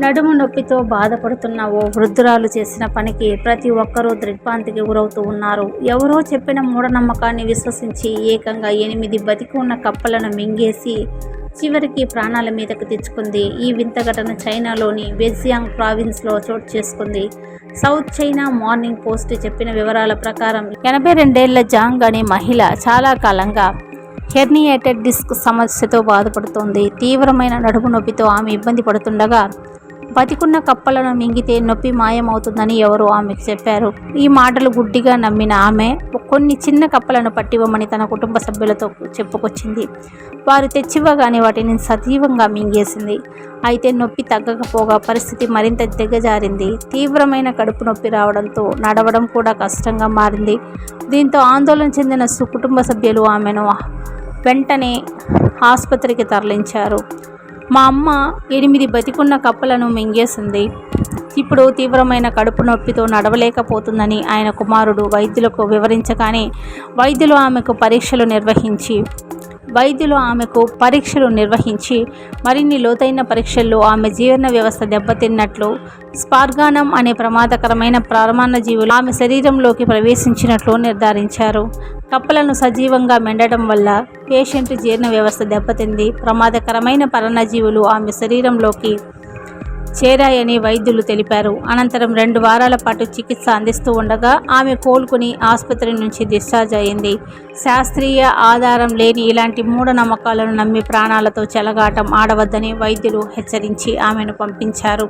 నడుము నొప్పితో బాధపడుతున్న ఓ వృద్ధురాలు చేసిన పనికి ప్రతి ఒక్కరూ దృగ్భాంతికి గురవుతూ ఉన్నారు. ఎవరో చెప్పిన మూఢనమ్మకాన్ని విశ్వసించి ఏకంగా ఎనిమిది బతికి ఉన్న కప్పలను మింగేసి చివరికి ప్రాణాల మీదకు తెచ్చుకుంది. ఈ వింత ఘటన చైనాలోని వెజియాంగ్ ప్రావిన్స్లో చోటు చేసుకుంది. సౌత్ చైనా మార్నింగ్ పోస్ట్ చెప్పిన వివరాల ప్రకారం ఎనభై రెండేళ్ళ జాంగ్ అనే మహిళ చాలా కాలంగా హెర్నియేటెడ్ డిస్క్ సమస్యతో బాధపడుతోంది. తీవ్రమైన నడుము నొప్పితో ఆమె ఇబ్బంది పడుతుండగా బతికున్న కప్పలను మింగితే నొప్పి మాయమవుతుందని ఎవరో ఆమెకు చెప్పారు. ఈ మాటలు గుడ్డిగా నమ్మిన ఆమె కొన్ని చిన్న కప్పలను పట్టివ్వమని తన కుటుంబ సభ్యులతో చెప్పుకొచ్చింది. వారు తెచ్చివ్వగానే వాటిని సజీవంగా మింగేసింది. అయితే నొప్పి తగ్గకపోగా పరిస్థితి మరింత దిగజారింది. తీవ్రమైన కడుపు నొప్పి రావడంతో నడవడం కూడా కష్టంగా మారింది. దీంతో ఆందోళన చెందిన సు కుటుంబ సభ్యులు ఆమెను వెంటనే ఆసుపత్రికి తరలించారు. మా అమ్మ ఎనిమిది బతికున్న కప్పలను మింగేసింది. ఇప్పుడు తీవ్రమైన కడుపు నొప్పితో నడవలేకపోతుందని ఆయన కుమారుడు వైద్యులకు వివరించగానే వైద్యులు ఆమెకు పరీక్షలు నిర్వహించి వైద్యులు ఆమెకు పరీక్షలు నిర్వహించి మరిన్ని లోతైన పరీక్షల్లో ఆమె జీవన వ్యవస్థ దెబ్బతిన్నట్లు స్పార్గానం అనే ప్రమాదకరమైన ప్రారమాణ జీవులు ఆమె శరీరంలోకి ప్రవేశించినట్లు నిర్ధారించారు. కప్పలను సజీవంగా మెండటం వల్ల పేషెంట్ జీర్ణ వ్యవస్థ దెబ్బతింది. ప్రమాదకరమైన పరణజీవులు ఆమె శరీరంలోకి చేరాయని వైద్యులు తెలిపారు. అనంతరం రెండు వారాల పాటు చికిత్స అందిస్తూ ఉండగా ఆమె కోలుకుని ఆసుపత్రి నుంచి డిశ్చార్జ్ అయింది. శాస్త్రీయ ఆధారం లేని ఇలాంటి మూఢనమ్మకాలను నమ్మి ప్రాణాలతో చెలగాటం ఆడవద్దని వైద్యులు హెచ్చరించి ఆమెను పంపించారు.